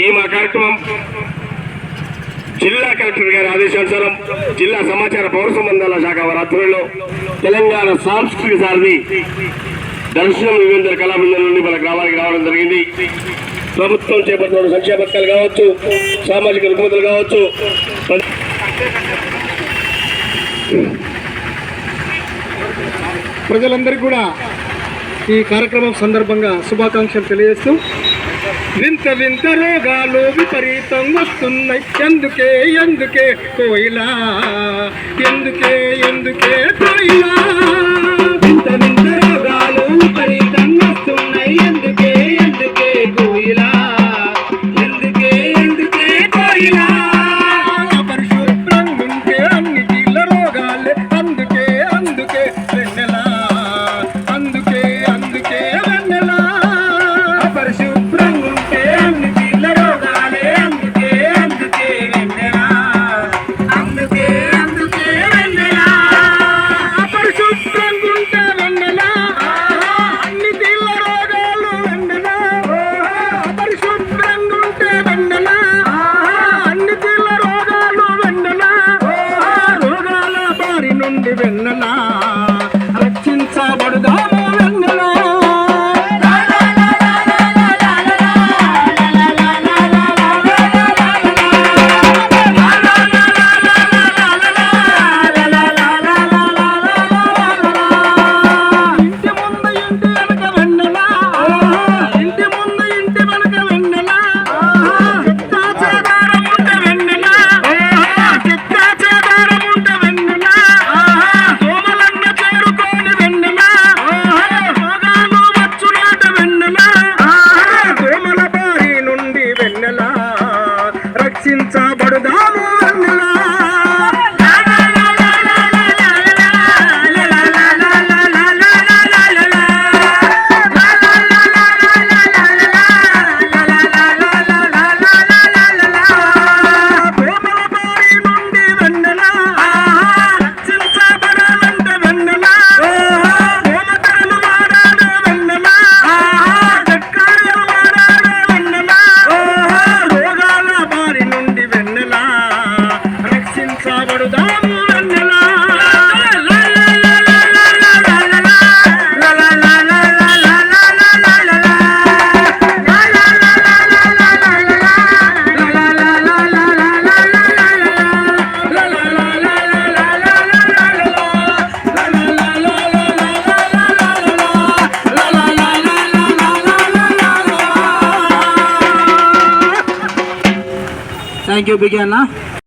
ఈ మా కార్యక్రమం జిల్లా కలెక్టర్ గారి ఆదేశానుసారం జిల్లా సమాచార పౌర సంబంధాల శాఖ వారి ఆధ్వర్యంలో తెలంగాణ సాంస్కృతిక సారథి దర్శనం వివేంద్ర కళాబృందం నుండి మన గ్రామానికి రావడం జరిగింది. ప్రభుత్వం చేపట్టిన సంక్షేమ పథకాలు కావచ్చు సామాజిక రుగ్మతలు కావచ్చు ప్రజలందరికీ కూడా ఈ కార్యక్రమం సందర్భంగా శుభాకాంక్షలు తెలియజేస్తూ వింత వింత రోగాలు విపరీతం వస్తున్నాయి. ఎందుకే ఎందుకే కోయిలా? ఎందుకే ఎందుకే కోయిలా? వెన్నెలా రక్షించబడుదా Thank you, Begana.